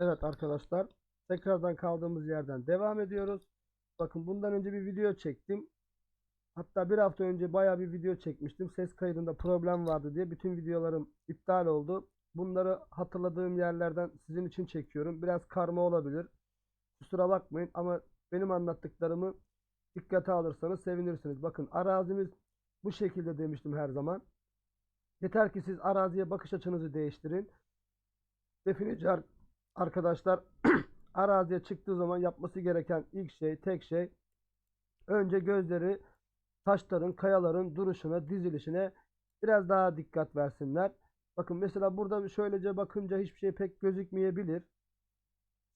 Evet arkadaşlar tekrardan kaldığımız yerden devam ediyoruz. Bakın bundan önce bir video çektim. Hatta bir hafta önce baya bir video çekmiştim. Ses kaydında problem vardı diye bütün videolarım iptal oldu. Bunları hatırladığım yerlerden sizin için çekiyorum. Biraz karma olabilir. Kusura bakmayın ama benim anlattıklarımı dikkate alırsanız sevinirsiniz. Bakın arazimiz bu şekilde demiştim her zaman. Yeter ki siz araziye bakış açınızı değiştirin. Defineci ar- arkadaşlar araziye çıktığı zaman yapması gereken ilk şey, tek şey önce gözleri taşların, kayaların duruşuna, dizilişine biraz daha dikkat versinler. Bakın mesela burada şöylece bakınca hiçbir şey pek gözükmeyebilir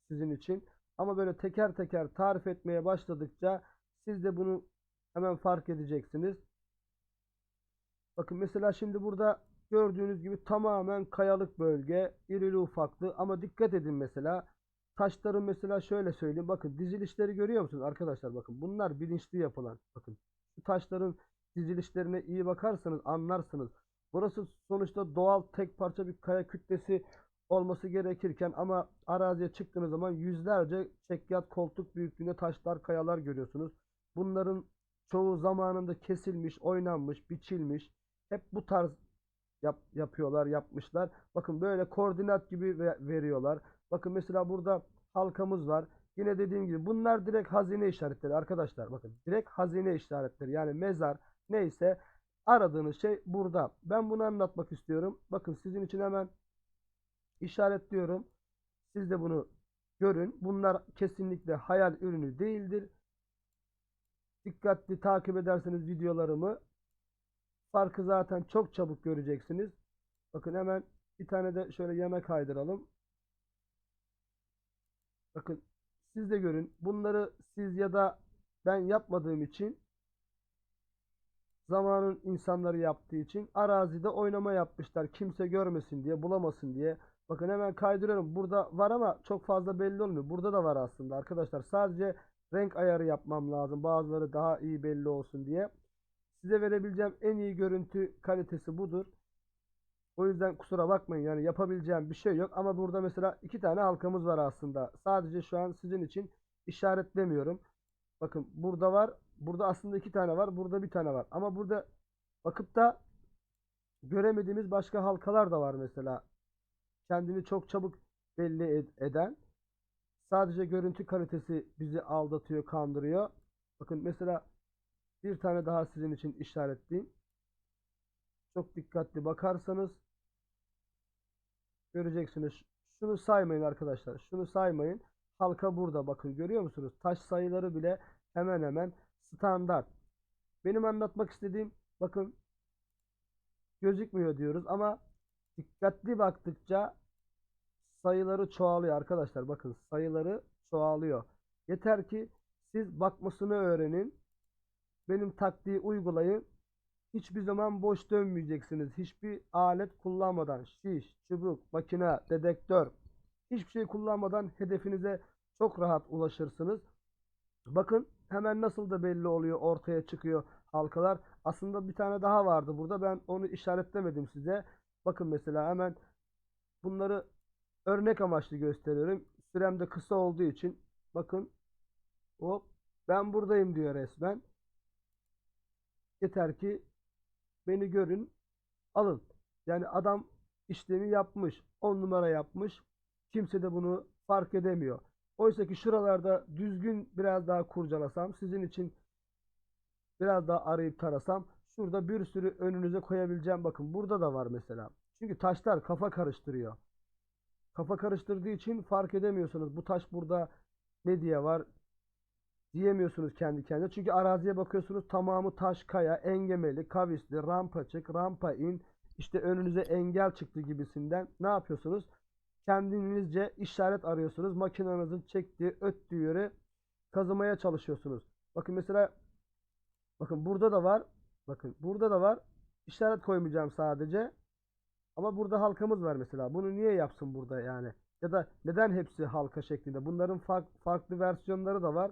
sizin için. Ama böyle teker teker tarif etmeye başladıkça siz de bunu hemen fark edeceksiniz. Bakın mesela şimdi burada gördüğünüz gibi tamamen kayalık bölge, irili ufaklı ama dikkat edin mesela taşların mesela şöyle söyleyeyim bakın dizilişleri görüyor musunuz arkadaşlar bakın bunlar bilinçli yapılan bakın şu taşların dizilişlerine iyi bakarsanız anlarsınız. Burası sonuçta doğal tek parça bir kaya kütlesi olması gerekirken ama araziye çıktığınız zaman yüzlerce çekyat koltuk büyüklüğünde taşlar, kayalar görüyorsunuz. Bunların çoğu zamanında kesilmiş, oynanmış, biçilmiş. Hep bu tarz yap, yapıyorlar, yapmışlar. Bakın böyle koordinat gibi ve- veriyorlar. Bakın mesela burada halkamız var. Yine dediğim gibi bunlar direkt hazine işaretleri arkadaşlar. Bakın direkt hazine işaretleri. Yani mezar neyse aradığınız şey burada. Ben bunu anlatmak istiyorum. Bakın sizin için hemen işaretliyorum. Siz de bunu görün. Bunlar kesinlikle hayal ürünü değildir. Dikkatli takip ederseniz videolarımı farkı zaten çok çabuk göreceksiniz. Bakın hemen bir tane de şöyle yana kaydıralım. Bakın siz de görün. Bunları siz ya da ben yapmadığım için zamanın insanları yaptığı için arazide oynama yapmışlar. Kimse görmesin diye, bulamasın diye. Bakın hemen kaydırıyorum. Burada var ama çok fazla belli olmuyor. Burada da var aslında arkadaşlar. Sadece renk ayarı yapmam lazım. Bazıları daha iyi belli olsun diye. Size verebileceğim en iyi görüntü kalitesi budur. O yüzden kusura bakmayın yani yapabileceğim bir şey yok ama burada mesela iki tane halkamız var aslında. Sadece şu an sizin için işaretlemiyorum. Bakın burada var. Burada aslında iki tane var. Burada bir tane var. Ama burada bakıp da göremediğimiz başka halkalar da var mesela. Kendini çok çabuk belli ed- eden. Sadece görüntü kalitesi bizi aldatıyor, kandırıyor. Bakın mesela bir tane daha sizin için işaretleyeyim. Çok dikkatli bakarsanız göreceksiniz. Şunu saymayın arkadaşlar. Şunu saymayın. Halka burada bakın görüyor musunuz? Taş sayıları bile hemen hemen standart. Benim anlatmak istediğim bakın gözükmüyor diyoruz ama dikkatli baktıkça sayıları çoğalıyor arkadaşlar. Bakın sayıları çoğalıyor. Yeter ki siz bakmasını öğrenin. Benim taktiği uygulayın. Hiçbir zaman boş dönmeyeceksiniz. Hiçbir alet kullanmadan şiş, çubuk, makine, dedektör hiçbir şey kullanmadan hedefinize çok rahat ulaşırsınız. Bakın hemen nasıl da belli oluyor ortaya çıkıyor halkalar. Aslında bir tane daha vardı burada. Ben onu işaretlemedim size. Bakın mesela hemen bunları örnek amaçlı gösteriyorum. Sürem de kısa olduğu için bakın hop ben buradayım diyor resmen. Yeter ki beni görün, alın. Yani adam işlemi yapmış, 10 numara yapmış. Kimse de bunu fark edemiyor. Oysa ki şuralarda düzgün biraz daha kurcalasam, sizin için biraz daha arayıp tarasam, şurada bir sürü önünüze koyabileceğim. Bakın burada da var mesela. Çünkü taşlar kafa karıştırıyor. Kafa karıştırdığı için fark edemiyorsunuz. Bu taş burada ne diye var diyemiyorsunuz kendi kendine. Çünkü araziye bakıyorsunuz tamamı taş, kaya, engemeli, kavisli, rampa çık, rampa in. İşte önünüze engel çıktı gibisinden. Ne yapıyorsunuz? Kendinizce işaret arıyorsunuz. Makinenizin çektiği, öttüğü yeri kazımaya çalışıyorsunuz. Bakın mesela bakın burada da var. Bakın burada da var. İşaret koymayacağım sadece. Ama burada halkamız var mesela. Bunu niye yapsın burada yani? Ya da neden hepsi halka şeklinde? Bunların fark- farklı versiyonları da var.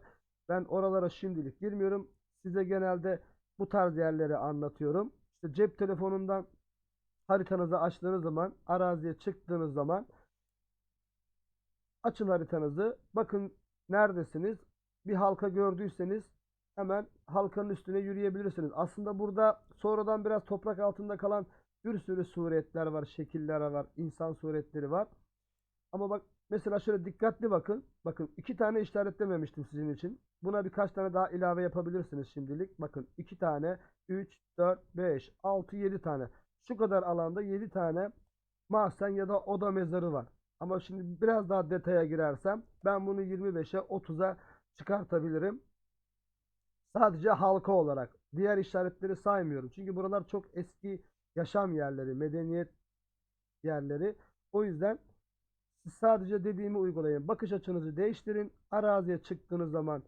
Ben oralara şimdilik girmiyorum. Size genelde bu tarz yerleri anlatıyorum. İşte cep telefonundan haritanızı açtığınız zaman, araziye çıktığınız zaman Açın haritanızı. Bakın neredesiniz? Bir halka gördüyseniz hemen halkanın üstüne yürüyebilirsiniz. Aslında burada sonradan biraz toprak altında kalan bir sürü suretler var, şekiller var, insan suretleri var. Ama bak mesela şöyle dikkatli bakın. Bakın iki tane işaretlememiştim sizin için. Buna birkaç tane daha ilave yapabilirsiniz şimdilik. Bakın iki tane, 3, 4, 5, 6, 7 tane. Şu kadar alanda 7 tane mahzen ya da oda mezarı var. Ama şimdi biraz daha detaya girersem ben bunu 25'e 30'a çıkartabilirim. Sadece halka olarak. Diğer işaretleri saymıyorum. Çünkü buralar çok eski yaşam yerleri, medeniyet yerleri. O yüzden siz sadece dediğimi uygulayın. Bakış açınızı değiştirin. Araziye çıktığınız zaman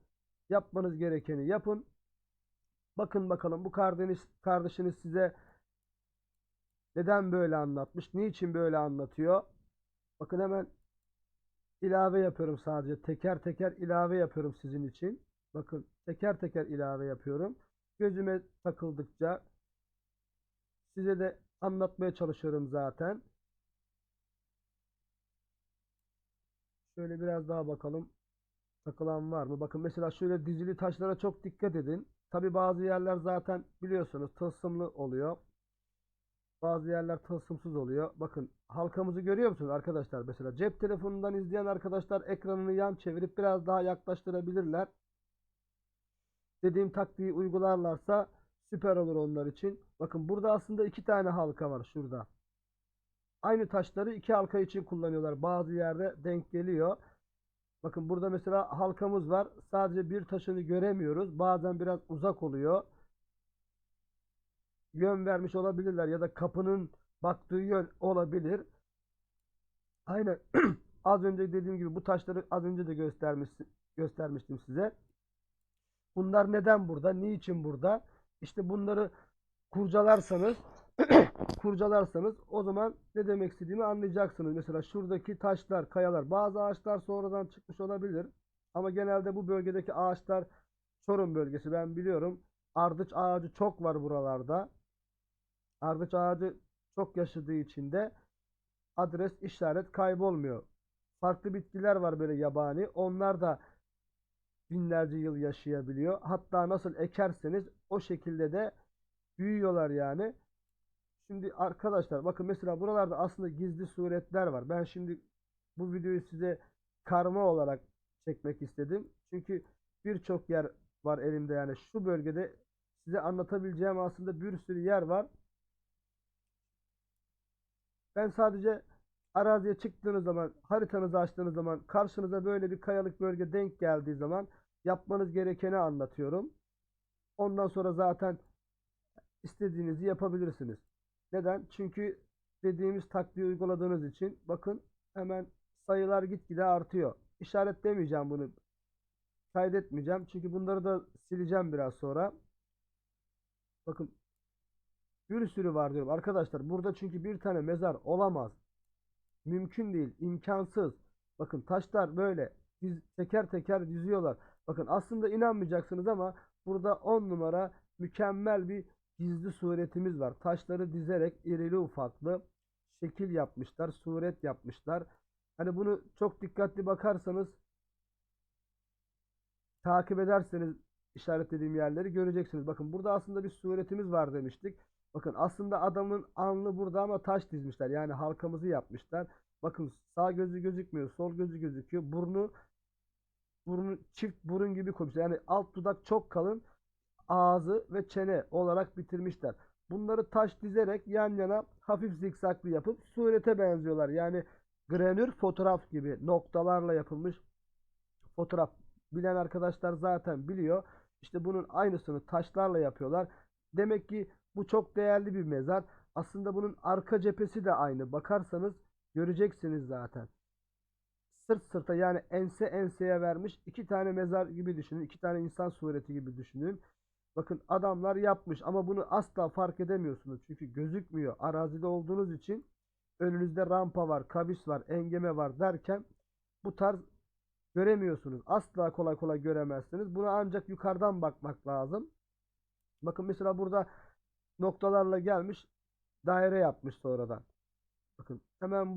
yapmanız gerekeni yapın. Bakın bakalım bu kardeşiniz, kardeşiniz size neden böyle anlatmış, niçin böyle anlatıyor. Bakın hemen ilave yapıyorum sadece. Teker teker ilave yapıyorum sizin için. Bakın teker teker ilave yapıyorum. Gözüme takıldıkça size de anlatmaya çalışıyorum zaten. Şöyle biraz daha bakalım. Takılan var mı? Bakın mesela şöyle dizili taşlara çok dikkat edin. Tabi bazı yerler zaten biliyorsunuz tılsımlı oluyor. Bazı yerler tılsımsız oluyor. Bakın halkamızı görüyor musunuz arkadaşlar? Mesela cep telefonundan izleyen arkadaşlar ekranını yan çevirip biraz daha yaklaştırabilirler. Dediğim taktiği uygularlarsa süper olur onlar için. Bakın burada aslında iki tane halka var şurada. Aynı taşları iki halka için kullanıyorlar. Bazı yerde denk geliyor. Bakın burada mesela halkamız var. Sadece bir taşını göremiyoruz. Bazen biraz uzak oluyor. Yön vermiş olabilirler ya da kapının baktığı yön olabilir. Aynen az önce dediğim gibi bu taşları az önce de göstermiş, göstermiştim size. Bunlar neden burada? Niçin burada? İşte bunları kurcalarsanız kurcalarsanız o zaman ne demek istediğimi anlayacaksınız. Mesela şuradaki taşlar, kayalar, bazı ağaçlar sonradan çıkmış olabilir. Ama genelde bu bölgedeki ağaçlar Çorum bölgesi ben biliyorum. Ardıç ağacı çok var buralarda. Ardıç ağacı çok yaşadığı için de adres işaret kaybolmuyor. Farklı bitkiler var böyle yabani. Onlar da binlerce yıl yaşayabiliyor. Hatta nasıl ekerseniz o şekilde de büyüyorlar yani. Şimdi arkadaşlar bakın mesela buralarda aslında gizli suretler var. Ben şimdi bu videoyu size karma olarak çekmek istedim. Çünkü birçok yer var elimde yani şu bölgede size anlatabileceğim aslında bir sürü yer var. Ben sadece araziye çıktığınız zaman, haritanızı açtığınız zaman, karşınıza böyle bir kayalık bölge denk geldiği zaman yapmanız gerekeni anlatıyorum. Ondan sonra zaten istediğinizi yapabilirsiniz. Neden? Çünkü dediğimiz taktiği uyguladığınız için bakın hemen sayılar gitgide artıyor. İşaretlemeyeceğim bunu. Kaydetmeyeceğim. Çünkü bunları da sileceğim biraz sonra. Bakın bir sürü var diyorum. Arkadaşlar burada çünkü bir tane mezar olamaz. Mümkün değil. imkansız. Bakın taşlar böyle diz, teker teker diziyorlar. Bakın aslında inanmayacaksınız ama burada 10 numara mükemmel bir gizli suretimiz var. Taşları dizerek irili ufaklı şekil yapmışlar, suret yapmışlar. Hani bunu çok dikkatli bakarsanız takip ederseniz işaretlediğim yerleri göreceksiniz. Bakın burada aslında bir suretimiz var demiştik. Bakın aslında adamın alnı burada ama taş dizmişler. Yani halkamızı yapmışlar. Bakın sağ gözü gözükmüyor, sol gözü gözüküyor. Burnu burnu çift burun gibi koymuşlar. Yani alt dudak çok kalın, ağzı ve çene olarak bitirmişler. Bunları taş dizerek yan yana hafif zikzaklı yapıp surete benziyorlar. Yani granür fotoğraf gibi noktalarla yapılmış fotoğraf. Bilen arkadaşlar zaten biliyor. İşte bunun aynısını taşlarla yapıyorlar. Demek ki bu çok değerli bir mezar. Aslında bunun arka cephesi de aynı. Bakarsanız göreceksiniz zaten. Sırt sırta yani ense enseye vermiş iki tane mezar gibi düşünün. iki tane insan sureti gibi düşünün. Bakın adamlar yapmış ama bunu asla fark edemiyorsunuz. Çünkü gözükmüyor. Arazide olduğunuz için önünüzde rampa var, kabis var, engeme var derken bu tarz göremiyorsunuz. Asla kolay kolay göremezsiniz. Buna ancak yukarıdan bakmak lazım. Bakın mesela burada noktalarla gelmiş daire yapmış sonradan. Bakın hemen bu